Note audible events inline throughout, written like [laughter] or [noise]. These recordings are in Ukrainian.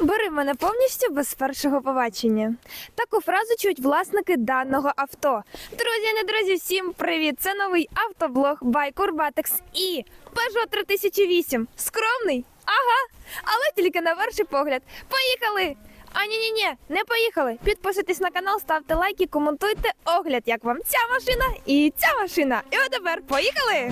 Бери мене повністю без першого побачення. Таку фразу чують власники даного авто. Друзі, не друзі, всім привіт! Це новий автоблог by Curbatex і Peugeot 3008. Скромний? Ага, але тільки на перший погляд. Поїхали! А ні, ні, ні, не поїхали. Підписуйтесь на канал, ставте лайки, коментуйте огляд, як вам ця машина і ця машина. І от тепер поїхали!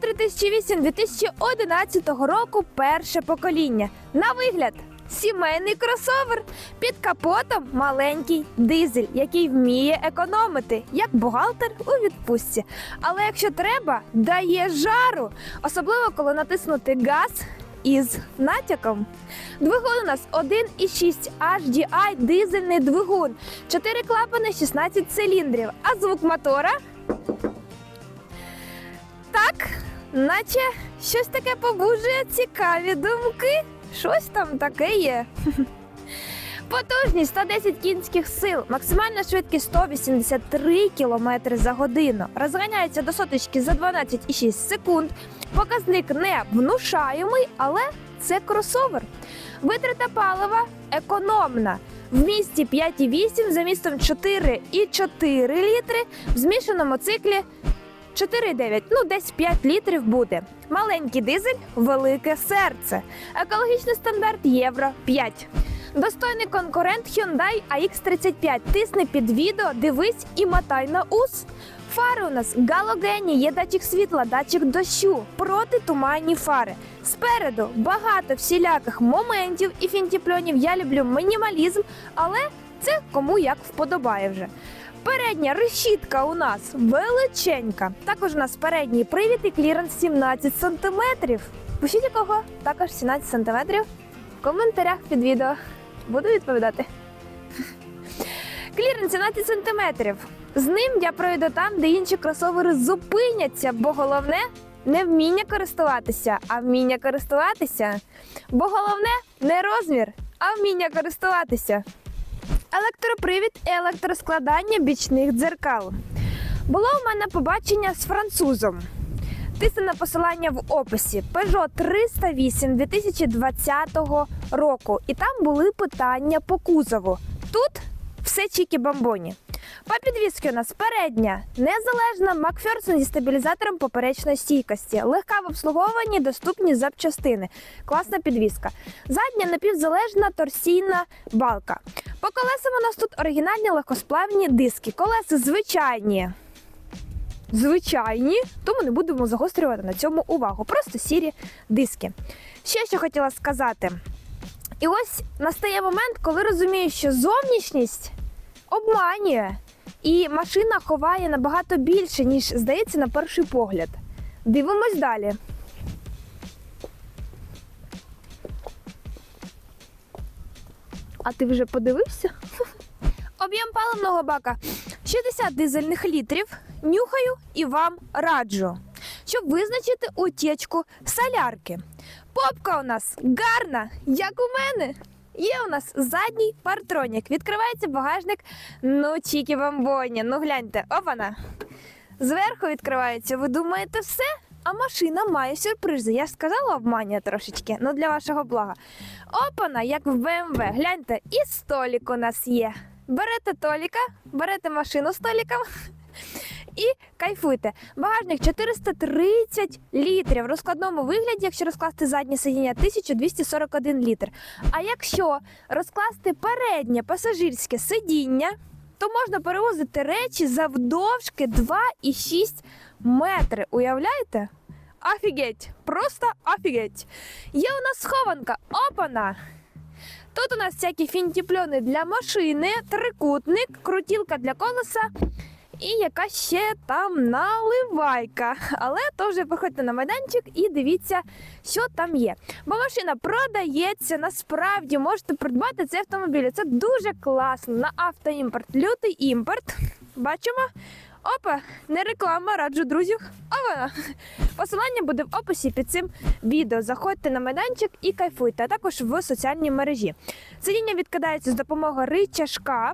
Peugeot 3008 2011 року перше покоління. На вигляд сімейний кросовер. Під капотом маленький дизель, який вміє економити, як бухгалтер у відпустці. Але якщо треба, дає жару, особливо коли натиснути газ із натяком. Двигун у нас 1,6 HDI дизельний двигун, 4 клапани, 16 циліндрів, а звук мотора так, наче щось таке побужує цікаві думки. Щось там таке є. [laughs] Потужність 110 кінських сил, максимальна швидкість 183 км за годину. Розганяється до соточки за 12,6 секунд. Показник не внушаємий, але це кросовер. Витрата палива економна. В місті 5,8 за містом 4,4 літри, в змішаному циклі 4,9, ну десь 5 літрів буде. Маленький дизель, велике серце. Екологічний стандарт Євро 5. Достойний конкурент Hyundai AX35. Тисни під відео, дивись і мотай на ус. Фари у нас галогенні, є датчик світла, датчик дощу, протитуманні фари. Спереду багато всіляких моментів і фінтіпльонів. Я люблю мінімалізм, але це кому як вподобає вже. Передня решітка у нас величенька. Також у нас передній привід і кліренс 17 см. Пишіть у кого також 17 см в коментарях під відео. Буду відповідати. [laughs] Кліренс 17 см. З ним я пройду там, де інші кросовери зупиняться, бо головне не вміння користуватися, а вміння користуватися. Бо головне не розмір, а вміння користуватися. Електропривід і електроскладання бічних дзеркал. Було у мене побачення з французом. Тисне на посилання в описі Peugeot 308 2020 року. І там були питання по кузову. Тут все чікі бамбоні. По підвіски у нас передня, незалежна Макферсон зі стабілізатором поперечної стійкості, легка в обслуговуванні, доступні запчастини. Класна підвіска. Задня напівзалежна торсійна балка. По колесам у нас тут оригінальні легкосплавні диски. Колеса звичайні. Звичайні, тому не будемо загострювати на цьому увагу. Просто сірі диски. Ще що хотіла сказати. І ось настає момент, коли розумію, що зовнішність обманює, і машина ховає набагато більше, ніж здається на перший погляд. Дивимось далі. А ти вже подивився? [laughs] Об'єм паливного бака 60 дизельних літрів. Нюхаю і вам раджу, щоб визначити утічку солярки. Попка у нас гарна, як у мене. Є у нас задній партронік. Відкривається багажник. Ну, чікі бамбоні. Ну гляньте, опана. Зверху відкривається. Ви думаєте, все? А машина має сюрпризи. Я ж сказала обманює трошечки, ну для вашого блага. Опана, як в BMW. Гляньте, і столік у нас є. Берете толіка, берете машину з толіком і кайфуйте. Багажник 430 літрів. В розкладному вигляді, якщо розкласти заднє сидіння, 1241 літр. А якщо розкласти переднє пасажирське сидіння, то можна перевозити речі завдовжки 2,6 метри. Уявляєте? Офігеть! Просто офігеть! Є у нас схованка. Опана! Тут у нас всякі фінтіпльони для машини, трикутник, крутілка для колеса і яка ще там наливайка. Але то вже виходьте на майданчик і дивіться, що там є. Бо машина продається, насправді можете придбати цей автомобіль. Це дуже класно на автоімпорт. Лютий імпорт. Бачимо. Опа, не реклама, раджу друзів. А вона. Посилання буде в описі під цим відео. Заходьте на майданчик і кайфуйте, а також в соціальній мережі. Сидіння відкидається з допомогою ричажка.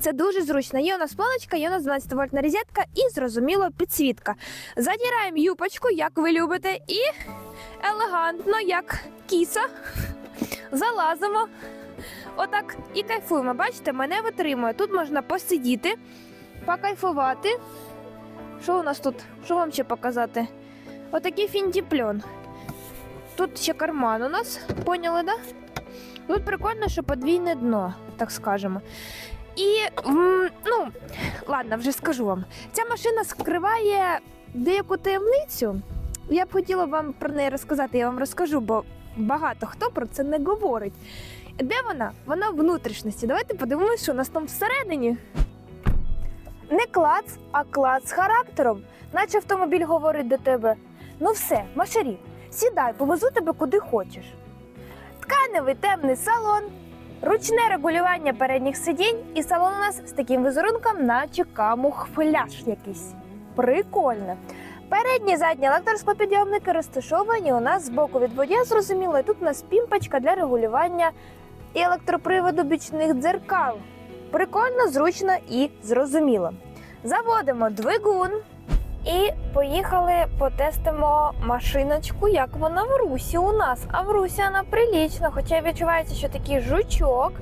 Це дуже зручно. Є у нас планочка, є у нас 12 вольтна розетка і зрозуміло підсвітка. Задіраємо юпочку, як ви любите, і елегантно, як кіса, залазимо. Отак і кайфуємо. Бачите, мене витримує. Тут можна посидіти, покайфувати. Що у нас тут? Що вам ще показати? Отакий фіндіпльон. Тут ще карман у нас, поняли, да? Тут прикольно, що подвійне дно, так скажемо. І ну, ладно, вже скажу вам. Ця машина скриває деяку таємницю. Я б хотіла вам про неї розказати, я вам розкажу, бо багато хто про це не говорить. Де вона? Вона в внутрішності. Давайте подивимося, що у нас там всередині. Не клац, а клац характером. Наче автомобіль говорить до тебе: ну все, машарі, сідай, повезу тебе куди хочеш. Тканевий темний салон, ручне регулювання передніх сидінь, і салон у нас з таким візерунком, наче камуфляж якийсь. Прикольно. Передні і задні електросклопідйомники розташовані у нас з боку від водія, зрозуміло, і тут у нас пімпочка для регулювання і електроприводу бічних дзеркал. Прикольно, зручно і зрозуміло. Заводимо двигун і поїхали потестимо машиночку, як вона в русі у нас. А в русі вона прилічна, хоча відчувається, що такий жучок,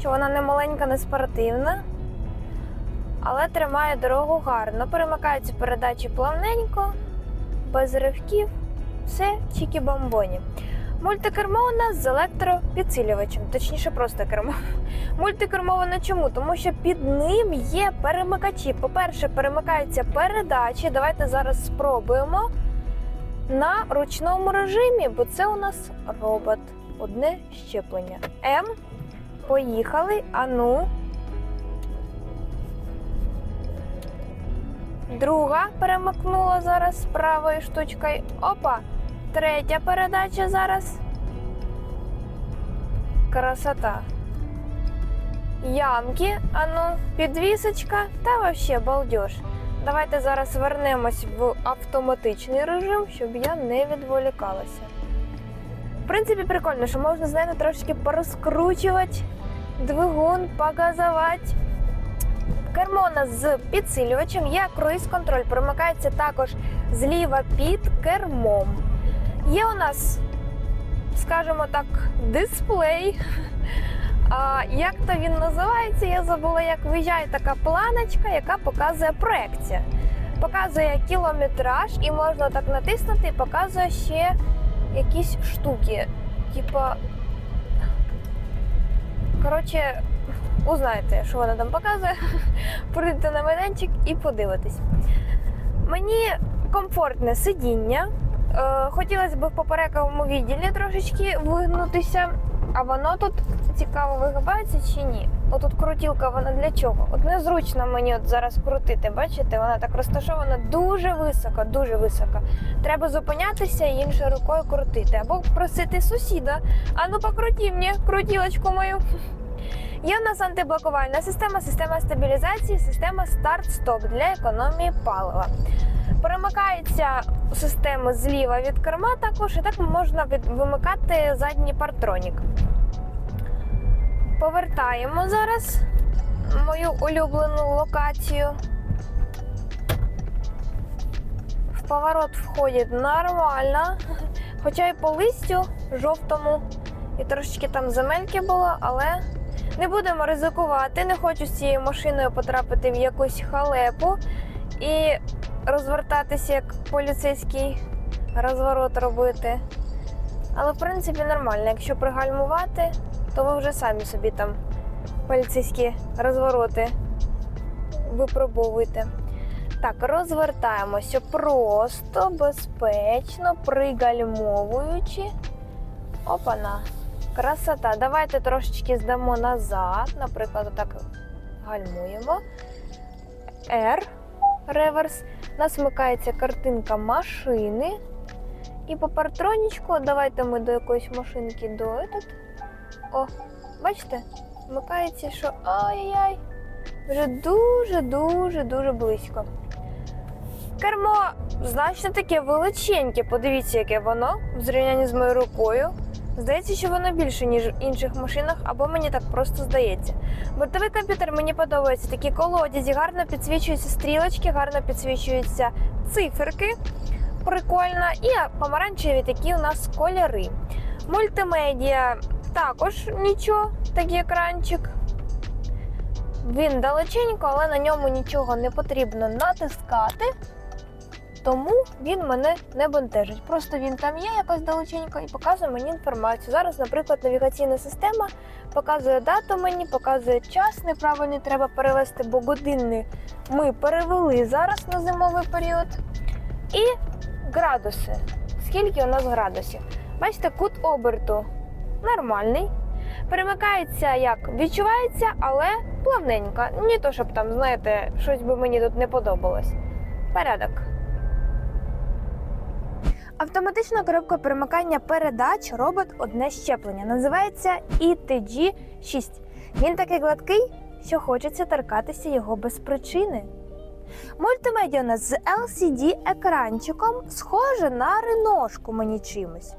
що вона не маленька, не спортивна. Але тримає дорогу гарно. Перемикаються передачі плавненько, без ривків, все чікі-бомбоні. Мультикермо у нас з електропідсилювачем, точніше, просто кермо. Мультикермоване чому? Тому що під ним є перемикачі. По-перше, перемикаються передачі. Давайте зараз спробуємо на ручному режимі, бо це у нас робот. Одне щеплення. М. Поїхали. Ану. Друга перемикнула зараз правою штучкою. Опа. Третя передача зараз. Красота. Ямки, ану, підвісочка та вообще балдеж. Давайте зараз вернемось в автоматичний режим, щоб я не відволікалася. В принципі, прикольно, що можна знаєте, трошки порозкручувати двигун, показувати. Кермо у нас з підсилювачем, є круїз-контроль, примикається також зліва під кермом. Є у нас, скажімо так, дисплей. [laughs] А, як то він називається? Я забула, як виїжджає така планочка, яка показує проекція. Показує кілометраж, і можна так натиснути, і показує ще якісь штуки. Типа. Коротше, узнаєте, що вона там показує. [laughs] Прийдете на майданчик і подивитесь. Мені комфортне сидіння. Е, Хотілося б в поперековому відділі трошечки вигнутися, а воно тут цікаво вигибається чи ні. Отут крутілка, вона для чого? От незручно мені от зараз крутити, бачите, вона так розташована дуже високо, дуже високо. Треба зупинятися і іншою рукою крутити. Або просити сусіда. А ну покруті мені крутілочку мою. Є в нас антиблокувальна система, система стабілізації, система старт-стоп для економії палива. Перемикається система зліва від керма також, і так можна вимикати задній партронік. Повертаємо зараз мою улюблену локацію. В поворот входить нормально, [laughs] хоча і по листю жовтому, і трошечки там земельки було, але не будемо ризикувати. Не хочу з цією машиною потрапити в якусь халепу і розвертатися як поліцейський розворот робити. Але в принципі нормально. Якщо пригальмувати, то ви вже самі собі там поліцейські розвороти випробовуєте. Так, розвертаємося просто, безпечно, пригальмовуючи. Опана. Красота. Давайте трошечки здамо назад. Наприклад, отак гальмуємо. R. Реверс. У нас вмикається картинка машини. І по партронічку, давайте ми до якоїсь машинки до этот. О, бачите? Вмикається, що ай-яй. Вже дуже, дуже, дуже близько. Кермо значно таке величеньке. Подивіться, яке воно в зрівнянні з моєю рукою. Здається, що воно більше, ніж в інших машинах, або мені так просто здається. Бортовий комп'ютер мені подобається. Такі колодязі, гарно підсвічуються стрілочки, гарно підсвічуються циферки. Прикольно. І помаранчеві такі у нас кольори. Мультимедіа також нічого, такий екранчик. Він далеченько, але на ньому нічого не потрібно натискати. Тому він мене не бентежить. Просто він там є якось далеченько і показує мені інформацію. Зараз, наприклад, навігаційна система показує дату мені, показує час. Неправильний треба перевести, бо годинний ми перевели зараз на зимовий період. І градуси. Скільки у нас градусів? Бачите, кут оберту нормальний. Перемикається як відчувається, але плавненько. Не то, щоб там, знаєте, щось би мені тут не подобалось. Порядок. Автоматична коробка перемикання передач робить одне щеплення. Називається ETG 6. Він такий гладкий, що хочеться торкатися його без причини. Нас з LCD-екранчиком схоже на реношку мені чимось.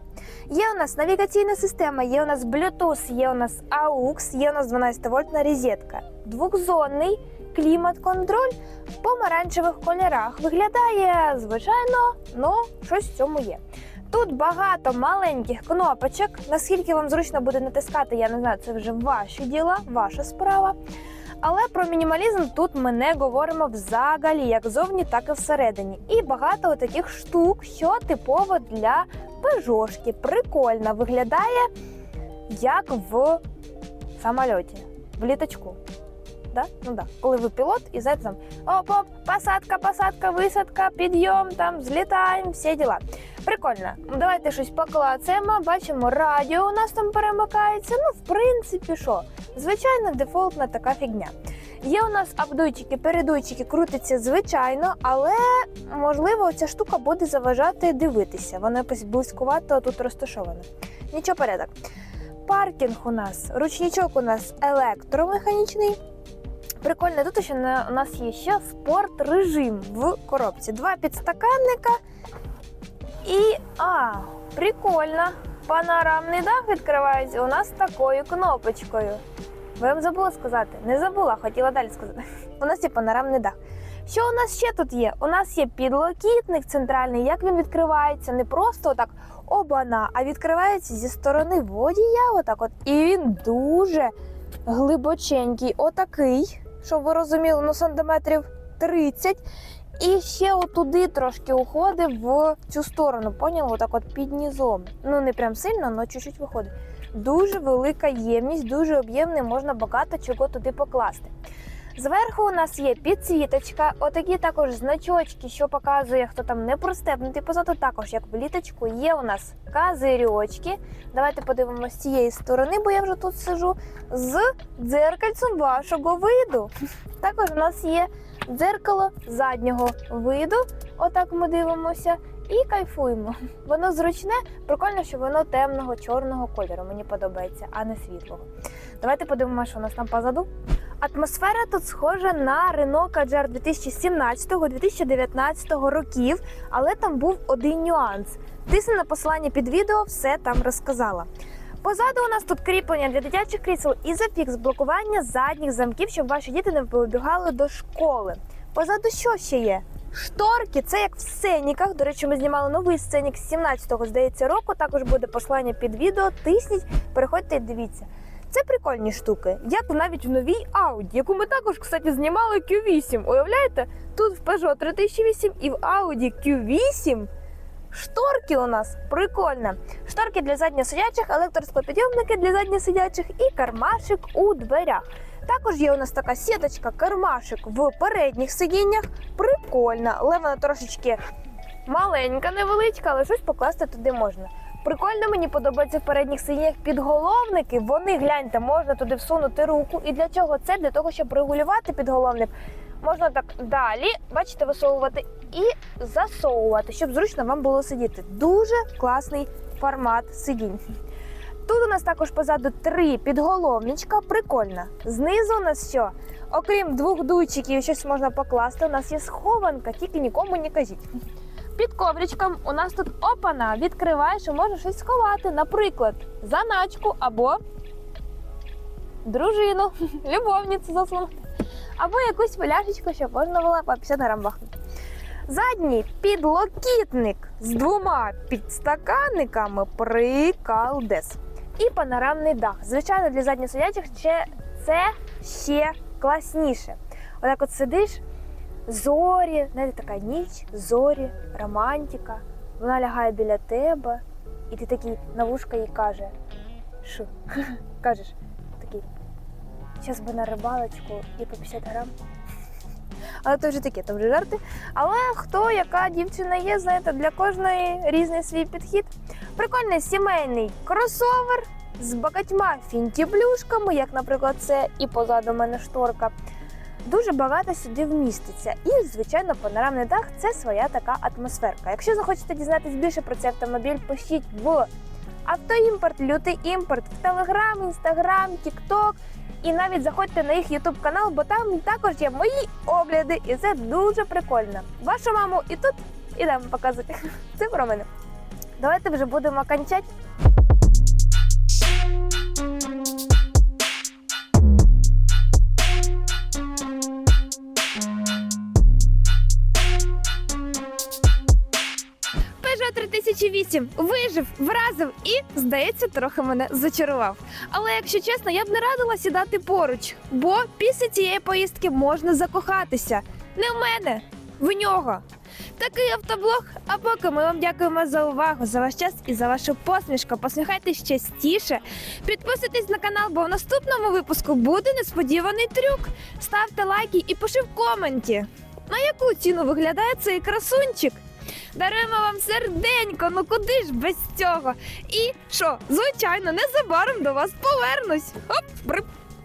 Є у нас навігаційна система, є у нас Bluetooth, є у нас AUX, є у нас 12-вольтна розетка. Двохзонний клімат-контроль в помаранчевих кольорах. Виглядає звичайно, але щось в цьому є. Тут багато маленьких кнопочок. Наскільки вам зручно буде натискати, я не знаю, це вже ваші діла, ваша справа. Але про мінімалізм тут ми не говоримо взагалі, як зовні, так і всередині. І багато таких штук, що типово для пежошки. Прикольно виглядає як в самольоті, в літачку. Да? Ну да. Коли ви пілот і знаєте там оп-оп, посадка, посадка, висадка, підйом, там злітаємо, всі діла. Прикольно. Ну, Давайте щось поклацаємо. Бачимо, радіо у нас там перемикається. Ну, в принципі, що? Звичайно, дефолтна така фігня. Є у нас апдуйчики, передуйчики, крутиться звичайно, але можливо ця штука буде заважати дивитися. Вона якось близькувато тут розташована. Нічого порядок. Паркінг у нас, ручничок у нас електромеханічний. Прикольно, тут ще у нас є ще спорт режим в коробці. Два підстаканника. І. А, прикольно. Панорамний дах відкривається у нас такою кнопочкою. Ви вам забула сказати? Не забула, хотіла далі сказати. [laughs] У нас є панорамний дах. Що у нас ще тут є? У нас є підлокітник центральний. Як він відкривається? Не просто отак обана, а відкривається зі сторони водія. Отак от. І він дуже глибоченький, отакий, щоб ви розуміли, ну сантиметрів 30. І ще отуди трошки уходить в цю сторону, поняли? Отак от під низом. Ну не прям сильно, але чуть-чуть виходить. Дуже велика ємність, дуже об'ємний, можна багато чого туди покласти. Зверху у нас є підсвіточка, отакі також значочки, що показує, хто там не пристебнутий. Позаду також, як в літочку, є у нас козирьочки. Давайте подивимося з цієї сторони, бо я вже тут сижу, з дзеркальцем вашого виду. Також у нас є дзеркало заднього виду. Отак ми дивимося і кайфуємо. Воно зручне, прикольно, що воно темного чорного кольору. Мені подобається, а не світлого. Давайте подивимося, що у нас там позаду. Атмосфера тут схожа на Renault Kadjar 2017-2019 років, але там був один нюанс. Тисни на посилання під відео, все там розказала. Позаду у нас тут кріплення для дитячих крісел і зафікс блокування задніх замків, щоб ваші діти не вибігали до школи. Позаду що ще є? Шторки, це як в сценіках. До речі, ми знімали новий сценік з 17-го, здається, року. Також буде посилання під відео. Тисніть, переходьте і дивіться. Це прикольні штуки, як навіть в новій Audi, яку ми також, кстати, знімали Q8. Уявляєте? Тут в Peugeot 3008 і в Audi Q8 Шторки у нас прикольно. Шторки для задньосидячих, електросклопідйомники для задньосидячих і кармашик у дверях. Також є у нас така сіточка, кармашик в передніх сидіннях. Прикольна, але вона трошечки маленька, невеличка, але щось покласти туди можна. Прикольно мені подобається в передніх сидіннях підголовники. Вони гляньте, можна туди всунути руку. І для чого це? Для того, щоб регулювати підголовник. Можна так далі, бачите, висовувати і засовувати, щоб зручно вам було сидіти. Дуже класний формат сидінь. Тут у нас також позаду три підголовничка. Прикольно. Знизу у нас що? Окрім двох дуйчиків, щось можна покласти. У нас є схованка, тільки нікому не кажіть. Під ковричком у нас тут опана. Відкриваєш і можеш щось сховати. Наприклад, заначку або дружину, [laughs] любовницю засунути. Або якусь пляшечку, щоб можна було по 50 грам бахнути. Задній підлокітник з двома підстаканниками прикалдес. І панорамний дах. Звичайно, для задньосидячих ще це ще класніше. Отак от сидиш, зорі, знаєте, така ніч, зорі, романтика. Вона лягає біля тебе, і ти такий на вушка їй каже, що? [laughs] Кажеш, такий, зараз би на рибалочку і по 50 грам. [laughs] Але то вже таке, то вже жарти. Але хто, яка дівчина є, знаєте, для кожної різний свій підхід. Прикольний сімейний кросовер з багатьма фінтіблюшками, як, наприклад, це і позаду мене шторка. Дуже багато сюди вміститься. І, звичайно, панорамний дах це своя така атмосферка. Якщо захочете дізнатись більше про цей автомобіль, пишіть в автоімпорт, лютий імпорт, в Телеграм, Інстаграм, Тікток. І навіть заходьте на їх Ютуб канал, бо там також є мої огляди, і це дуже прикольно. Вашу маму і тут ідемо показувати. [laughs] Це про мене. Давайте вже будемо кончати. 3008 вижив, вразив і, здається, трохи мене зачарував. Але якщо чесно, я б не радила сідати поруч, бо після цієї поїздки можна закохатися. Не в мене, в нього. Такий автоблог. А поки ми вам дякуємо за увагу, за ваш час і за вашу посмішку. Посміхайтесь частіше. Підписуйтесь на канал, бо в наступному випуску буде несподіваний трюк. Ставте лайки і пиши в коменті. На яку ціну виглядає цей красунчик? Даруємо вам серденько, ну куди ж без цього? І що, звичайно, незабаром до вас повернусь. Оп, брип.